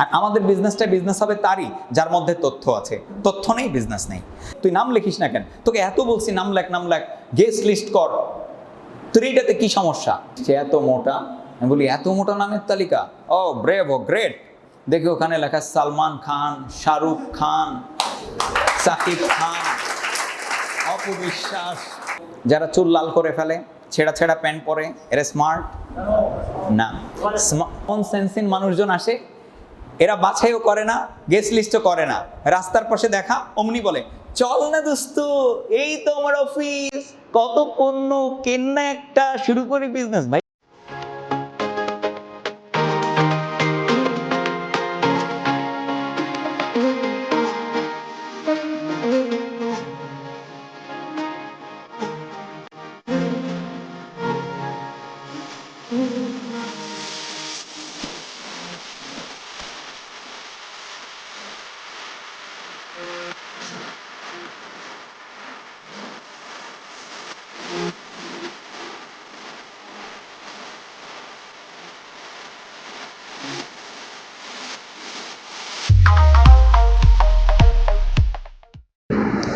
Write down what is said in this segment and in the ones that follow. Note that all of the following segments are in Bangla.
আর আমাদের বিজনেসটা বিজনেস হবে তারই, যার মধ্যে তথ্য আছে। তথ্য নেই বিজনেস নেই। তুই নাম লিখিস না কেন? তোকে এত বলছি, নাম লেখ নাম লেখ গেস্ট লিস্ট কর। তোর এইটাতে কি সমস্যা? সে এত মোটা? আমি বলি, এত মোটা নামের তালিকা? ও ব্রেভ ও গ্রেট দেখি ওখানে লেখা সালমান খান, শাহরুখ খান, সাকিব খান। অপবিশ্বাস। যারা চুল লাল করে ফেলে, ছেঁড়া ছেঁড়া প্যান্ট পরে, এরা স্মার্ট না। স্মার্ট সেন্সিন মানুষজন আসে এরা বাছাইও করে না গেস্ট লিস্টও করে না। রাস্তার পাশে দেখা অমনি বলে, চল না দোস্ত, এই তো আমার অফিস কত পণ্য কেন্না একটা শুরু করে বিজনেস ভাই।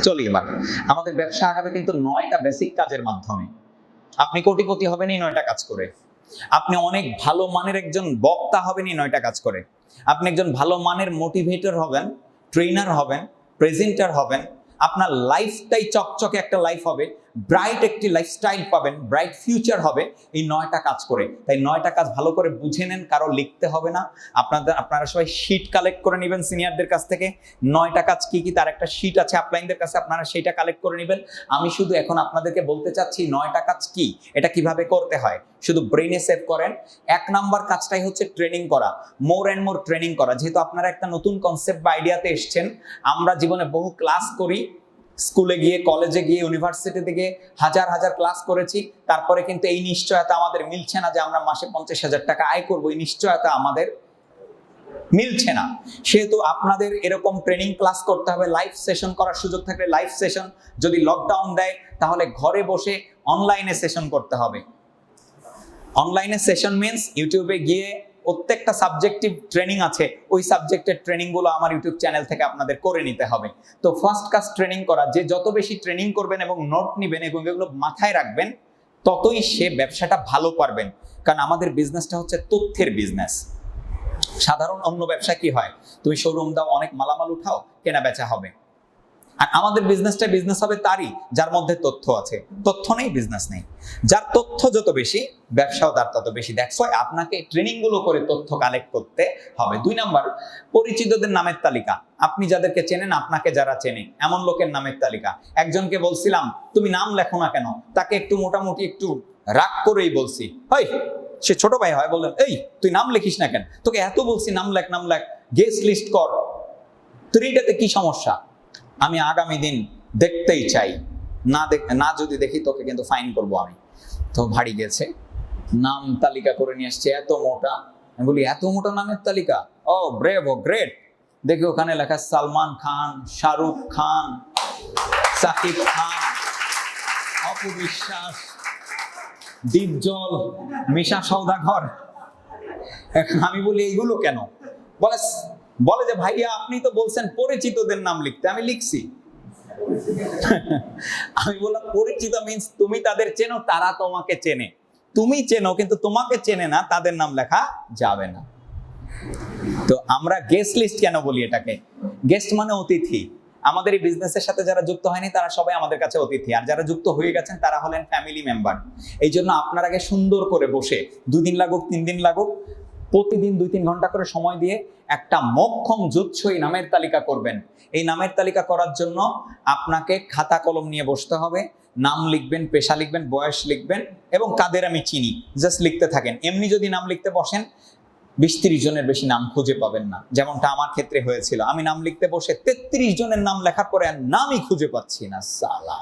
চলি আমাদের ব্যবসা আগাবে কিন্তু নয়টা বেসিক কাজের মাধ্যমে। আপনি কোটিপতি হবেন এই নয়টা কাজ করে। আপনি অনেক ভালো মানের একজন বক্তা হবেন এই নয়টা কাজ করে। আপনি একজন ভালো মানের মোটিভেটর হবেন ট্রেনার হবেন প্রেজেন্টার হবেন। আপনার লাইফটাই চকচকে একটা লাইফ হবে। ব্রাইট একটি লাইফস্টাইল পাবেন ব্রাইট ফিউচার হবে, এই নয়টা কাজ করে। তাই নয়টা কাজ ভালো করে বুঝে নেন, কারও লিখতে হবে না। আপনাদের, আপনারা সবাই শিট কালেক্ট করে নেবেন সিনিয়রদের কাছ থেকে। নয়টা কাজ কি কি, তার একটা শিট আছে আপলাইনদের কাছে, আপনারা সেইটা কালেক্ট করে নেবেন। আমি শুধু এখন আপনাদেরকে বলতে চাচ্ছি, নয়টা কাজ কি? এটা কীভাবে করতে হয়? শুধু ব্রেনে সেভ করেন। এক নাম্বার কাজটাই হচ্ছে ট্রেনিং করা। মোর অ্যান্ড মোর ট্রেনিং করা। যেহেতু আপনারা একটা নতুন কনসেপ্ট বা আইডিয়াতে এসছেন, আমরা জীবনে বহু ক্লাস করি। স্কুলে গিয়ে, কলেজে গিয়ে ইউনিভার্সিটি থেকে হাজার হাজার ক্লাস করেছি। তারপরে কিন্তু এই নিশ্চয়তা আমাদের মিলছে না যে আমরা মাসে পঞ্চাশ হাজার টাকা আয় করব। এই নিশ্চয়তা আমাদের মিলছে না। সেহেতু আপনাদের এরকম ট্রেনিং ক্লাস করতে হবে লাইভ সেশন করার সুযোগ থাকলে লাইভ সেশন যদি লকডাউন দেয়, তাহলে ঘরে বসে অনলাইনে সেশন করতে হবে। অনলাইনে সেশন মিনস ইউটিউবে গিয়ে প্রত্যেকটা সাবজেক্টিভ ট্রেনিং আছে, ওই সাবজেক্টের ট্রেনিংগুলো আমার ইউটিউব চ্যানেল থেকে আপনাদের করে নিতে হবে। তো ফার্স্ট ক্লাস ট্রেনিং করা, যে যত বেশি ট্রেনিং করবেন এবং নোট নেবেন এবং এগুলো মাথায় রাখবেন, ততই সে ব্যবসাটা ভালো পারবেন। কারণ আমাদের বিজনেসটা হচ্ছে তথ্যের বিজনেস সাধারণ অন্য ব্যবসা কি হয়? তুমি শোরুম দাও, অনেক মালামাল উঠাও কেনা বেচা হবে। আর আমাদের বিজনেসটা বিজনেস হবে তারই, যার মধ্যে তথ্য আছে। তথ্য নেই বিজনেস নেই। যার তথ্য যত বেশি, ব্যবসাও তার তত বেশি। দেখো আপনাকে ট্রেনিংগুলো করে তথ্য কালেক্ট করতে হবে। দুই নাম্বার, পরিচিতদের নামের তালিকা। আপনি যাদেরকে চেনেন, আপনাকে যারা চেনে, এমন লোকের নামের তালিকা। একজনকে বলছিলাম, তুমি নাম লেখো না কেন? তাকে একটু মোটামুটি একটু রাগ করেই বলছি হয় সে ছোট ভাই হয়। বললেন, এই, তুই নাম লিখিস না কেন? তোকে এত বলছি, নাম লেখ নাম লেখ গেস্ট লিস্ট কর। তোর এইটাতে কি সমস্যা? আমি আগামী দিন দেখতেই চাই। না দেখ, না যদি দেখি তোকে কিন্তু ফাইন করব আমি। তো ভারী গেছে। নাম তালিকা করে নিয়ে আসছে এত মোটা। আমি বলি, এত মোটা নামের তালিকা? ও ব্রেভ ও গ্রেট দেখি ওখানে লেখা, সালমান খান, শাহরুখ খান, সাকিব খান অপবিশ্বাস দীপজল, মিশা এখন আমি বলি, এইগুলো কেন? বলে বলে যে, ভাইয়া, আপনি তো বলছেন পরিচিতদের নাম লিখতে। আমি লিখছি। আমি বললাম, পরিচিত মিন্স তুমি তাদের চেনো, তারা তোমাকে চেনে। তুমি চেনো, কিন্তু তোমাকে চেনে না, তাদের নাম লেখা যাবে না। তো আমরা গেস্ট লিস্ট কেন বলি এটাকে? গেস্ট মানে অতিথি। আমাদের এই বিজনেসের সাথে যারা যুক্ত হয়নি, তারা সবাই আমাদের কাছে অতিথি। আর যারা যুক্ত হয়ে গেছেন, তারা হলেন ফ্যামিলি মেম্বার এই জন্য আপনার আগে সুন্দর করে বসে। দুদিন লাগুক তিন দিন লাগুক প্রতিদিন দুই তিন ঘণ্টা করে সময় দিয়ে একটা মক্ষম জুৎসই নামের তালিকা করবেন। এই নামের তালিকা করার জন্য আপনাকে খাতা কলম নিয়ে বসতে হবে, নাম লিখবেন, পেশা লিখবেন, বয়স লিখবেন এবং কাদের আমি চিনি, জাস্ট লিখতে থাকেন। এমনি যদি নাম লিখতে বসেন, বিশ তিরিশ জনের বেশি নাম খুঁজে পাবেন না, যেমনটা আমার ক্ষেত্রে হয়েছিল। আমি নাম লিখতে বসে তেত্রিশ জনের নাম লেখার পরে আর নামই খুঁজে পাচ্ছি না, সালা।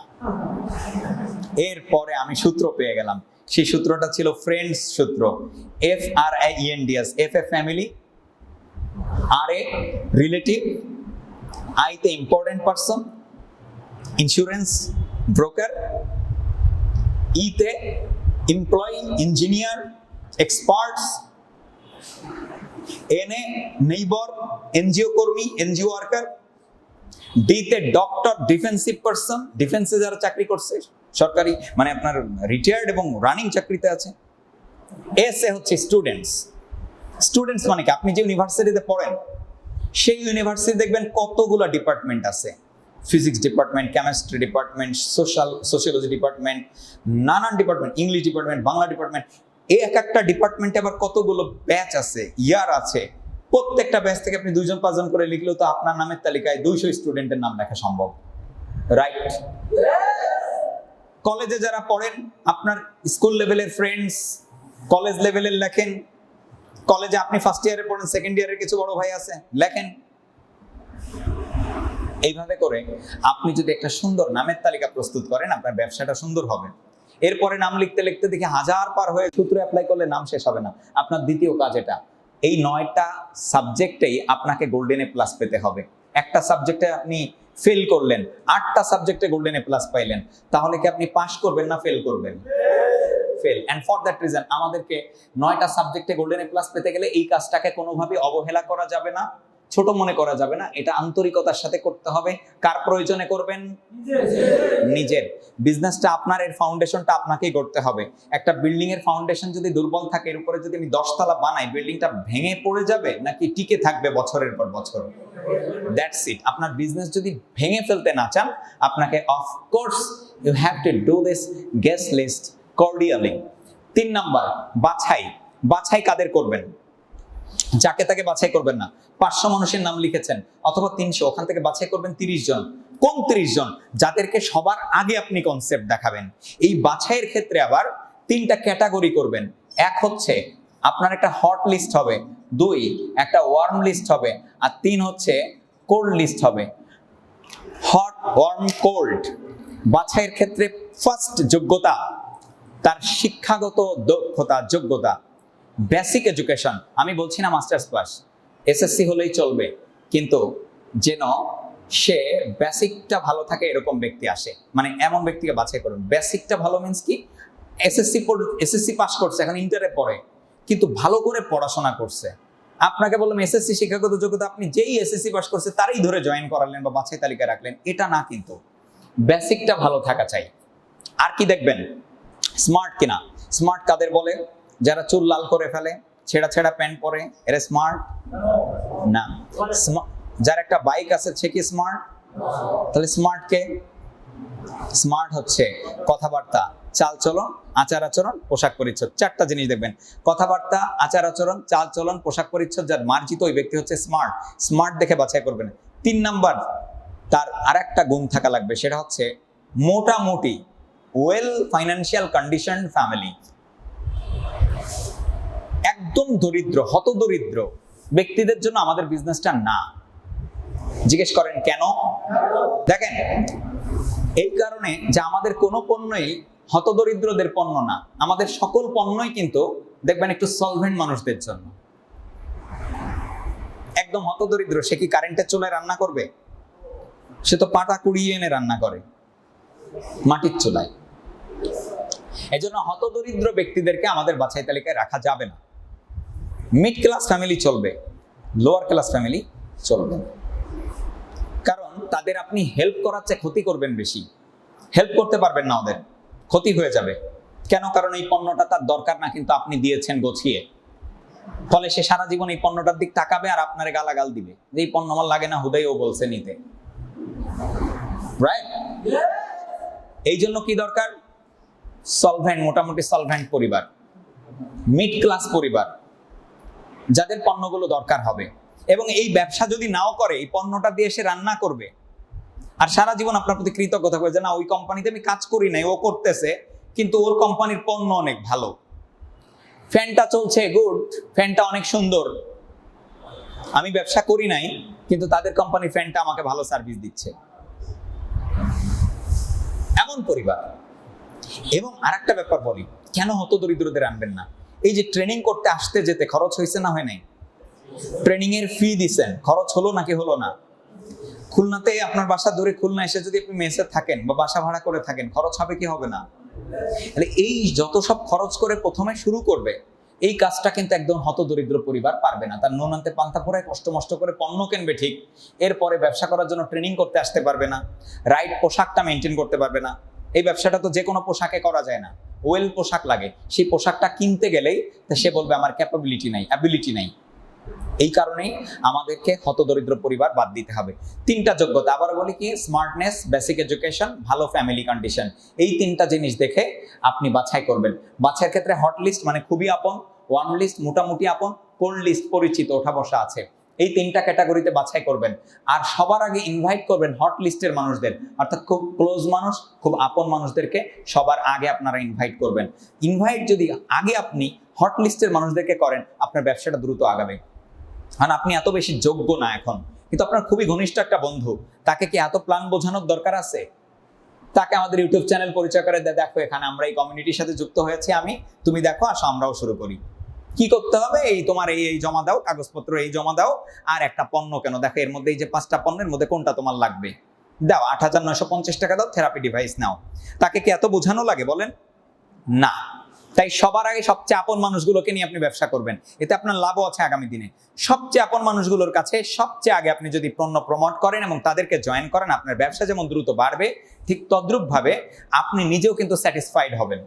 এরপরে আমি সূত্র পেয়ে গেলাম। সেই সূত্রটা ছিল ফ্রেন্ডস সূত্র F R N D S F A family R A relative I তে ইম্পর্টেন্ট পারসন ইন্স্যুরেন্স ব্রোকার ইতে employee engineer experts N A neighbour NGO কর্মী এনজিও ওয়ার্কার ডিতে ডক্টর ডিফেন্সিভ পারসন ডিফেন্সে যারা চাকরি করছে সরকারি মানে আপনার রিটায়ার্ড এবং রানিং চাকরিতে আছে। এস এ হচ্ছে স্টুডেন্টস স্টুডেন্টস মানে কি? আপনি যে ইউনিভার্সিটিতে পড়েন, সেই ইউনিভার্সিটি দেখবেন কতগুলো ডিপার্টমেন্ট আছে। Physics department chemistry department social sociology department নানান department English department Bangla department এই এক একটা ডিপার্টমেন্টে আবার কতগুলো ব্যাচ আছে ইয়ার আছে। প্রত্যেকটা ব্যাচ থেকে আপনি দুইজন, পাঁচজন করে লিখলেও তো আপনার নামের তালিকায় দুইশো স্টুডেন্টের নাম লেখা সম্ভব। রাইট কলেজে যারা পড়েন, আপনার স্কুল লেভেলের ফ্রেন্ডস কলেজ লেভেলের লেখেন, কলেজে আপনি ফার্স্ট ইয়ারে পড়েন সেকেন্ড ইয়ারের কিছু বড় ভাই আছে, লেখেন। এইভাবে করে আপনি যদি একটা সুন্দর নামের তালিকা প্রস্তুত করেন, আপনার ব্যবসাটা সুন্দর হবে। এরপরে নাম লিখতে লিখতে দেখি হাজার পার হয়ে সূত্র অ্যাপ্লাই করলে নাম শেষ হবে না। আপনার দ্বিতীয় কাজ এটা। এই নয়টা সাবজেক্টেই আপনাকে গোল্ডেনে প্লাস পেতে হবে। একটা সাবজেক্টে আপনি ফেল করলেন। আটটা সাবজেক্টে গোল্ডেন এ প্লাস পাইলেন। তাহলে কি আপনি পাশ করবেন না ফেল করবেন? Fail. And for that reason আমাদেরকে নয়টা সাবজেক্টে গোল্ডেন এ প্লাস পেতে গেলে এই কাজটাকে কোনোভাবে অবহেলা করা যাবে না। ছোট মনে করা যাবে না। এটা আন্তরিকতার সাথে করতে হবে। কার প্রয়োজনে করবেন? নিজের। বিজনেসটা আপনার, এর ফাউন্ডেশনটা আপনাকেই করতে হবে। একটা বিল্ডিং এর ফাউন্ডেশন যদি দুর্বল থাকে, এর উপরে যদি আমি দশতলা বানাই বিল্ডিংটা ভেঙে পড়ে যাবে নাকি টিকে থাকবে বছরের পর বছর? দ্যাটস ইট আপনার বিজনেস যদি ভেঙে ফেলতে না চান, আপনাকে of course you have to do this guest list cordially তিন নাম্বার, বাছাই। বাছাই কাদের করবেন? যাকে তাকে বাছাই করবেন না। পাঁচশো মানুষের নাম লিখেছেন, অথবা তিনশো, ওখান থেকে বাছাই করবেন তিরিশ জন। কোন তিরিশ জন? যাদেরকে সবার আগে আপনি কনসেপ্ট দেখাবেন। এই বাছাইয়ের ক্ষেত্রে আবার তিনটা ক্যাটাগরি করবেন। এক হচ্ছে আপনার একটা হট লিস্ট হবে, দুই একটা ওয়ার্ম লিস্ট হবে, আর তিন হচ্ছে কোল্ড লিস্ট হবে। হট ওয়ার্ম কোল্ড বাছাইয়ের ক্ষেত্রে ফার্স্ট যোগ্যতা, তার শিক্ষাগত দক্ষতা, যোগ্যতা। বেসিক এডুকেশন আমি বলছি না মাস্টার্স পাস এসএসসি হলেই চলবে, কিন্তু যেন সে বেসিকটা ভালো থাকে এরকম ব্যক্তি আসে মানে এমন ব্যক্তিকে বাছাই করুন। বেসিকটা ভালো মিন্স কি? এসএসসি এসএসসি পাস করছে, এখন ইন্টারে পড়ে, কিন্তু ভালো করে পড়াশোনা করছে। আপনাকে বললাম এসএসসি শিক্ষাগত যোগ্যতা, আপনি যেই এসএসসি পাস করছে, তারই ধরে জয়েন করালেন বা বাছাই তালিকা রাখলেন, এটা না কিন্তু। বেসিকটা ভালো থাকা চাই। আর কি দেখবেন? স্মার্ট কিনা? স্মার্ট কাদের বলে? যারা চুল লাল করে ফেলে, ছেঁড়া ছেঁড়া প্যান্ট পরে, এরা স্মার্ট না। যার একটা বাইক আছে, সে কি স্মার্ট তাহলে স্মার্ট কে? স্মার্ট হচ্ছে কথাবার্তা চাল চলন আচার আচরণ পোশাক পরিচ্ছদ। চারটা জিনিস দেখবেন। কথাবার্তা আচার আচরণ চাল চলন পোশাক পরিচ্ছদ, যার মার্জিত ওই ব্যক্তি হচ্ছে স্মার্ট স্মার্ট দেখে বাছাই করবেন। তিন নাম্বার, তার আর একটা গুণ থাকা লাগবে, সেটা হচ্ছে মোটামুটি ওয়েল ফাইন্যান্সিয়াল কন্ডিশন ফ্যামিলি একদম দরিদ্র হত দরিদ্র ব্যক্তিদের জন্য আমাদের বিজনেসটা না। জিজ্ঞেস করেন, কেন? দেখেন, এই কারণে যে আমাদের কোনো পণ্যই হতদরিদ্রদের পণ্য না, আমাদের সকল পণ্যই কিন্তু দেখবেন একটু সলভেন্ট মানুষদের জন্য। একদম হতদরিদ্র, সে কি কারেন্টের চুলায় রান্না করবে? সে তো পাটা কুড়িয়ে এনে রান্না করে, মাটির চুলায়। এজন্য হতদরিদ্র ব্যক্তিদেরকে আমাদের বাছাই তালিকায় রাখা যাবে না। মিড ক্লাস ফ্যামিলি চলবে লোয়ার ক্লাস ফ্যামিলি চলবে। কারণ তাদের আপনি হেল্প করার চেয়ে ক্ষতি করবেন বেশি। হেল্প করতে পারবেন না ওদের, ক্ষতি হয়ে যাবে। কেন? কারণ এই পণ্যটা তার দরকার না, কিন্তু আপনি দিয়েছেন গছিয়ে। ফলে সে সারা জীবন এই পণ্যটার দিক তাকাবে আর আপনার গালাগাল দিবে। যে এই পণ্য আমার লাগে না, হুদাই ও বলছে নিতে। রাইট এই জন্য কি দরকার? সলভেন্ট মোটামুটি সলভেন্ট পরিবার। মিড ক্লাস পরিবার। যাদের পণ্যগুলো দরকার হবে। এবং এই ব্যবসা যদি নাও করে, এই পণ্যটা দিয়ে সে রান্না করবে, আর সারা জীবন আপনার প্রতি কৃতজ্ঞতা করবে যে, না, ওই কোম্পানিতে আমি কাজ করি নাই, ও করতেছে, কিন্তু ওর কোম্পানির পণ্য অনেক ভালো। ফ্যানটা চলছে গুড ফ্যানটা অনেক সুন্দর। আমি ব্যবসা করি নাই, কিন্তু তাদের কোম্পানির ফ্যানটা আমাকে ভালো সার্ভিস দিচ্ছে। এমন পরিবার। এবং আরেকটা ব্যাপার বলি, কেন হতো দরিদ্রদের আনবেন না? এই যে ট্রেনিং করতে আসতে যেতে খরচ হয়েছে না হয় নাই? ট্রেনিং এর ফি দিছেন। খরচ হলো নাকি হলো না? খুলনাতে আপনার বাসা দূরে খুলনা এসে যদি আপনি মেসে থাকেন বা বাসা ভাড়া করে থাকেন, খরচ হবে কি হবে না? তাহলে এই যত সব খরচ করে প্রথমে শুরু করবে, এই কাজটা কিন্তু একদম হতদরিদ্র পরিবার পারবে না। তার নুন আনতে পান্তা ফোরায় কষ্ট মষ্ট করে পণ্য কিনবে ঠিক, এরপরে ব্যবসা করার জন্য ট্রেনিং করতে আসতে পারবে না রাইট পোশাকটা মেনটেন করতে পারবে না। এই ব্যবসাটা তো যে কোনো পোশাকে করা যায় না। ওয়েল পোশাক লাগে, সেই পোশাকটা কিনতে গেলেই সে বলবে, আমার ক্যাপাবিলিটি নাই অ্যাবিলিটি নাই। এই কারণেই আমাদেরকে হতদরিদ্র পরিবার বাদ দিতে হবে। তিনটা যোগ্যতা, আবার বলি কি স্মার্টনেস বেসিক এডুকেশন ভালো ফ্যামিলি কন্ডিশন এই তিনটা জিনিস দেখে আপনি বাছাই করবেন। বাছাইয়ের ক্ষেত্রে হট লিস্ট মানে খুবই আপন ওয়ান লিস্ট মোটামুটি আপন কোল্ড লিস্ট পরিচিত, ওঠা বসা আছে। এই তিনটা ক্যাটাগরিতে বাছাই করবেন। আর সবার আগে ইনভাইট করবেন হট লিস্টের মানুষদের। অর্থাৎ খুব ক্লোজ মানুষ, খুব আপন মানুষদেরকে সবার আগে আপনারা ইনভাইট করবেন। ইনভাইট যদি আগে আপনি হট লিস্টের মানুষদেরকে করেন, আপনার ব্যবসাটা দ্রুত আগাবে। কারণ আপনি এত বেশি যোগ্য না এখন। কিন্তু আপনার খুবই ঘনিষ্ঠ একটা বন্ধু। তাকে কি এত প্ল্যান বোঝানোর দরকার আছে? তাকে আমাদের ইউটিউব চ্যানেল পরিচয় করে দেখো এখানে আমরা এই কমিউনিটির সাথে যুক্ত হয়েছি আমি। তুমি দেখো, আসো আমরাও শুরু করি। কি করতে হবে? এই তোমার এই এই জমা দাও, কাগজপত্র এই জমা দাও, আর একটা পণ্য কেন? দেখো, এর মধ্যে এই যে পাঁচটা পণ্যের মধ্যে কোনটা তোমার লাগবে? দাও, আট হাজার নয়শো পঞ্চাশ টাকা দাও থেরাপি ডিভাইস নাও। তাকে কি এত বোঝানো লাগে বলেন? না। তাই সবার আগে সবচেয়ে আপন মানুষগুলোকে নিয়ে আপনি ব্যবসা করবেন। এতে আপনার লাভও আছে আগামী দিনে। সবচেয়ে আপন মানুষগুলোর কাছে সবচেয়ে আগে আপনি যদি পণ্য প্রমোট করেন এবং তাদেরকে জয়েন করেন, আপনার ব্যবসা যেমন দ্রুত বাড়বে, ঠিক তদ্রুপ ভাবে আপনি নিজেও কিন্তু স্যাটিসফাইড হবেন।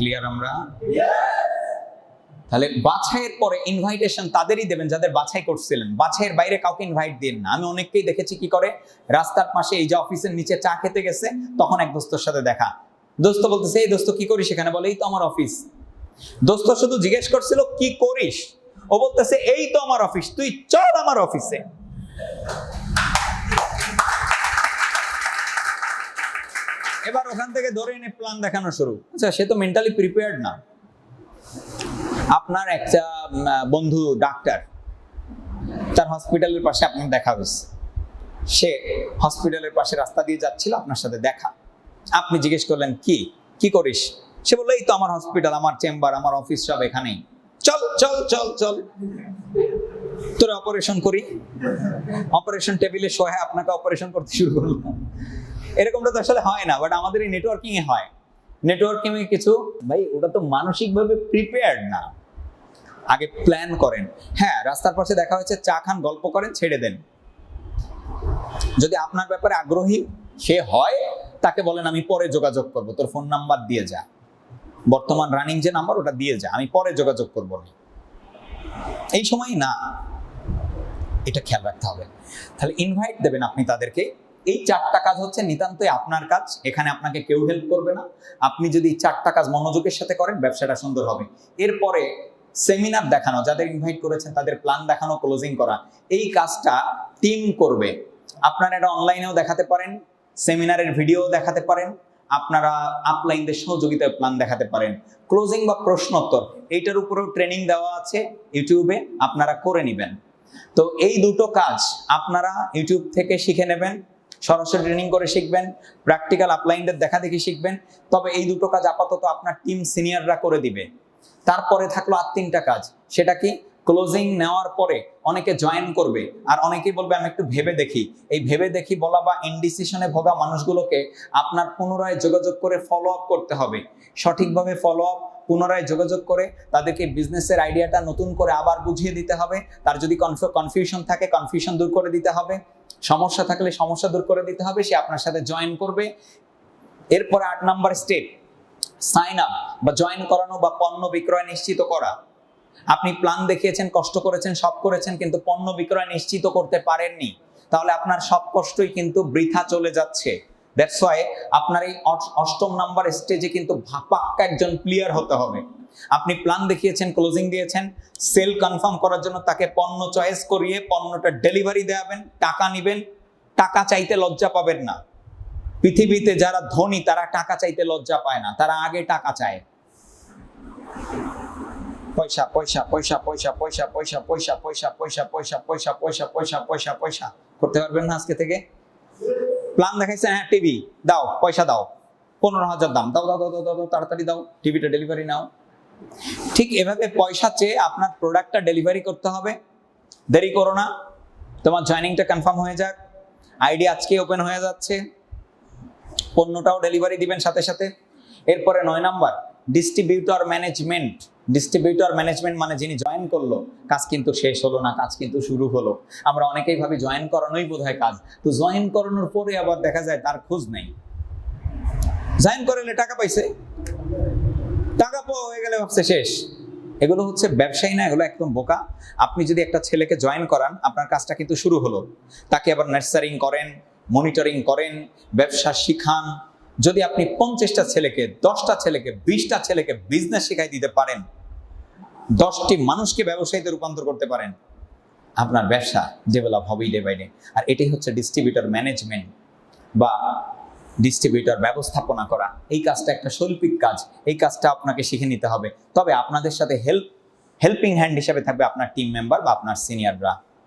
ক্লিয়ার আমরা? তাহলে বাছাইয়ের পরে ইনভাইটেশন তাদেরই দেবেন যাদের বাছাই করছিলেন। বাছাইয়ের বাইরে কাউকে ইনভাইট দিন না। আমি অনেককেই দেখেছি কি করে? রাস্তার পাশে এই যে অফিসের নিচে চা খেতে গেছে, তখন এক দোস্তর সাথে দেখা। দোস্ত বলতেছে, এই দোস্ত, কি করিস? সেখানে বলে, এই তো আমার অফিস দোস্ত শুধু জিজ্ঞেস করছিল, কি করিস? ও বলতেছে, এই তো আমার অফিস তুই চল আমার অফিসে এবার ওখান থেকে ধরে এনে প্ল্যান দেখানো শুরু। আচ্ছা সে তো মেন্টালি প্রিপেয়ার্ড না। আপনার একটা বন্ধু ডাক্তার তার হসপিটালের পাশে আপনার দেখা হয়েছে। সে হসপিটালের পাশে রাস্তা দিয়ে যাচ্ছিল, আপনার সাথে দেখা। আপনি জিজ্ঞেস করলেন, কি? কি করিস? সে বলল, এই তো আমার হসপিটাল আমার চেম্বার আমার অফিস সব এখানেই। চল চল চল চল। তোর অপারেশন করি। অপারেশন টেবিলে শোয়ে আপনাকে অপারেশন করতে শুরু করল। এরকমটা তো আসলে হয় না বাট আমাদের এই নেটওয়ার্কিং এ হয়। নেটওয়ার্কিং এ কিছু, ভাই, ওটা তো মানসিকভাবে প্রিপেয়ার্ড না। আগে প্ল্যান করেন। হ্যাঁ রাস্তার পাশে দেখা হয়েছে, চা খান, গল্প করেন, ছেড়ে দেন। যদি আপনার ব্যাপারে আগ্রহী সে হয়, তাকে বলেন, আমি পরে যোগাযোগ করব, তোর ফোন নাম্বার দিয়ে যা। বর্তমান রানিং যে নাম্বার ওটা দিয়ে যা। আমি পরে যোগাযোগ করব না। এই সময় না। এটা খেয়াল রাখতে হবে। তাহলে ইনভাইট দেবেন আপনি তাদেরকে। এই চারটা কাজ হচ্ছে নিতান্তই আপনার কাজ, এখানে আপনাকে কেউ হেল্প করবে না। আপনি যদি চারটা কাজ মনোযোগের সাথে করেন, ব্যবসাটা সুন্দর হবে। এরপরে সেমিনার দেখানো, যাদের ইনভাইট করেছেন, তাদের প্ল্যান দেখানো ক্লোজিং করা। এই কাজটা টিম করবে। আপনারা এটা অনলাইনেও দেখাতে পারেন সেমিনারের ভিডিও দেখাতে পারেন। আপনারা আপলাইনদের সহযোগিতায় প্ল্যান দেখাতে পারেন। ক্লোজিং বা প্রশ্নোত্তর, এইটার উপরেও ট্রেনিং দেওয়া আছে ইউটিউবে আপনারা করে নেবেন। তো এই দুটো কাজ আপনারা ইউটিউব থেকে শিখে নেবেন। সরাসরি ট্রেনিং করে শিখবেন প্র্যাকটিক্যাল আপলাইনদের দেখা দেখি শিখবেন। তবে এই দুটো কাজ আপাতত আপনার টিম সিনিয়ররা করে দিবে। তারপরে থাকল আর তিনটা কাজ। সেটা কি? ক্লোজিং নেওয়ার পরে অনেকে জয়েন করবে। আর অনেকেই বলবে, আমি একটু ভেবে দেখি। এই ভেবে দেখি বলা বা ইনডিসিশনে ভোগা মানুষগুলোকে আপনার পুনরায় যোগাযোগ করে ফলো আপ করতে হবে। সঠিকভাবে ফলো আপ পুনরায় যোগাযোগ করে তাদেরকে বিজনেসের আইডিয়াটা নতুন করে আবার বুঝিয়ে দিতে হবে। তার যদি কনফিউশন থাকে কনফিউশন দূর করে দিতে হবে। সমস্যা থাকলে সমস্যা দূর করে দিতে হবে, সে আপনার সাথে জয়েন করবে। এরপরে আট নাম্বার স্টেপ সাইন আপ বা জয়েন করানো বা পণ্য বিক্রয় নিশ্চিত করা। আপনি প্ল্যান দেখিয়েছেন, কষ্ট করেছেন, সব করেছেন, কিন্তু পণ্য বিক্রয় নিশ্চিত করতে পারেননি, তাহলে আপনার সব কষ্টই কিন্তু বৃথা চলে যাচ্ছে। দ্যাটস ওয়াই আপনার এই অষ্টম নাম্বার স্টেজে কিন্তু পাক্কা একজন প্লেয়ার হতে হবে। আপনি প্ল্যান দেখিয়েছেন ক্লোজিং দিয়েছেন সেল কনফার্ম করার জন্য তাকে পণ্য চয়েস করিয়ে পণ্যটা ডেলিভারি দেওয়াবেন টাকা নেবেন টাকা চাইতে লজ্জা পাবেন না পৃথিবীতে যারা ধনী তারা টাকা চাইতে লজ্জা পায় না তারা আগে টাকা চায় পয়সা পয়সা পয়সা পয়সা পয়সা পয়সা পয়সা পয়সা পয়সা পয়সা পয়সা পয়সা পয়সা পয়সা পয়সা করতে পারবেন না আজকে থেকে প্ল্যান দেখাইছেন হ্যাঁ টিভি দাও পয়সা দাও পনেরো হাজার দাম দাও দাও দাও দাও দাও তাড়াতাড়ি দাও টিভিটা ডেলিভারি নাও ঠিক এভাবে পয়সা চেয়ে আপনার প্রোডাক্টটা ডেলিভারি করতে হবে। দেরি করো না। তোমার জয়নিংটা কনফার্ম হয়ে যাক। আইডি আজকে ওপেন হয়ে যাচ্ছে। পণ্যটাও ডেলিভারি দিবেন সাথে সাথে। এরপরে নয় number distributor management distributor management মানে যিনি জয়েন করল, কাজ কিন্তু শেষ হলো না, কাজ কিন্তু শুরু হলো। আমরা অনেকেই ভাবি জয়েন করানোই বোধ হয় কাজ। তো জয়েন করানোর পরে আবার দেখা যায় তার খোঁজ নেই। জয়েন করলে টাকা পাইছে। টাকা পাওয়া হয়ে গেলে ভাবছে শেষ। এগুলো হচ্ছে ব্যবসায়ী না, এগুলো একদম বোকা। আপনি যদি একটা ছেলেকে জয়েন করান, আপনার কাজটা কিন্তু শুরু হলো। তাকে আবার নার্সারিং করেন মনিটরিং করেন, ব্যবসা শিখান। যদি আপনি পঞ্চাশটা ছেলেকে, দশটা ছেলেকে, বিশটা ছেলেকে বিজনেস শেখাই দিতে পারেন, দশটি মানুষকে ব্যবসায়ীতে রূপান্তর করতে পারেন, আপনার ব্যবসা ডেভেলপ হবেই ডে বাই ডে আর এটাই হচ্ছে ডিস্ট্রিবিউটর ম্যানেজমেন্ট বা ডিস্ট্রিবিউটর ব্যবস্থাপনা করা। এই কাজটা একটা শৈল্পিক কাজ। এই কাজটা আপনাকে শিখে নিতে হবে। তবে আপনাদের সাথে হেল্প হেল্পিং হ্যান্ড হিসেবে থাকবে আপনার টিম মেম্বার বা আপনার সিনিয়ররা